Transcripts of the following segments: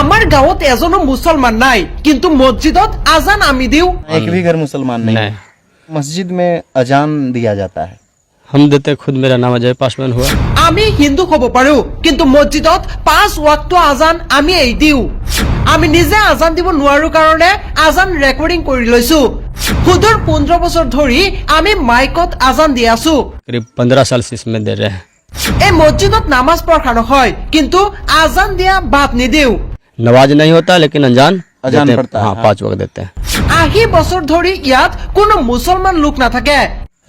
আমাৰ গাঁৱত এজনো মুছলমান নাই কিন্তু মছজিদত আজান আমি দিওঁ एक भी घर मुसलमान नहीं, नहीं मस्जिद में अजान दिया जाता है हम देते खुद मेरा नामाज पास में हुआ আমি হিন্দু হ'ব পাৰো কিন্তু মছজিদত পাঁচ ৱাক্ত আজান আমি এৰি দিওঁ আমি নিজে আজান দিব নোৱাৰো কাৰণে আজান ৰেকৰ্ডিং কৰি লৈছো সুদূৰ পোন্ধৰ বছৰ ধৰি আমি মাইকত আজান দি আছো करीब पंद्रह साल से इसमें दे रहे हैं এই মছজিদত নামাজ পঢ়া নহয় কিন্তু আজান দিয়া বাদ নিদিওঁ नवाज़ नहीं होता लेकिन अंजान अजान पड़ता है। हाँ, हाँ। पाँच वक्त देते हैं। आगे बसर धोरी याद को मुसलमान लुक ना थके।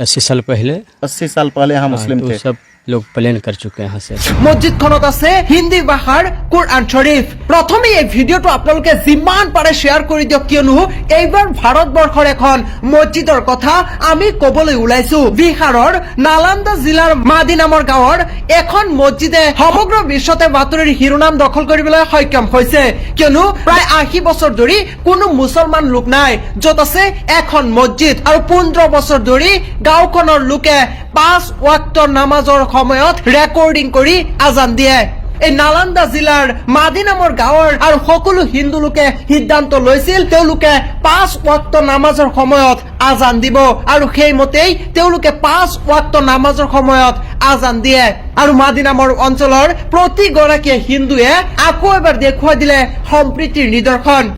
अस्सी साल पहले अस्सी साल पहले हम हाँ, मुस्लिम तो थे। सब लोग प्लेन कर चुके हैं यहाँ से। मस्जिद खनत हिंदी बाहर कुरान शरीफ। প্ৰথমে এই ভিডিঅ'টো আপোনালোকে যিমান পাৰে শ্বেয়াৰ কৰি দিয়ক কিয়নো এইবাৰ ভাৰতবৰ্ষৰ এখন মছজিদৰ কথা আমি কবলৈ ওলাইছো। বিহাৰৰ নালান্দা জিলাৰ মাদি নামৰ গাঁৱৰ এখন মছজিদে সমগ্ৰ বিশ্বতে বাতৰিৰ শিৰোনাম দখল কৰিবলৈ সক্ষম হৈছে। কিয়নো প্ৰায় আশী বছৰ ধৰি কোনো মুছলমান লোক নাই, য'ত আছে এখন মছজিদ। আৰু পোন্ধৰ বছৰ ধৰি গাঁওখনৰ লোকে পাঁচ ৱাক্তৰ নামাজৰ সময়ত ৰেকৰ্ডিং কৰি আজান দিয়ে। এই নালান্দা জিলাৰ মাদি নামৰ গাঁৱৰ আৰু সকলো হিন্দু লোকে সিদ্ধান্ত লৈছিল, তেওঁলোকে পাঁচ ৱাক্ত নামাজৰ সময়ত আজান দিব আৰু সেইমতেই তেওঁলোকে পাঁচ ৱাক্ত নামাজৰ সময়ত আজান দিয়ে। আৰু মাদি নামৰ অঞ্চলৰ প্ৰতিগৰাকীয়ে হিন্দুৱে আকৌ এবাৰ দেখুৱাই দিলে সম্প্ৰীতিৰ নিদৰ্শন।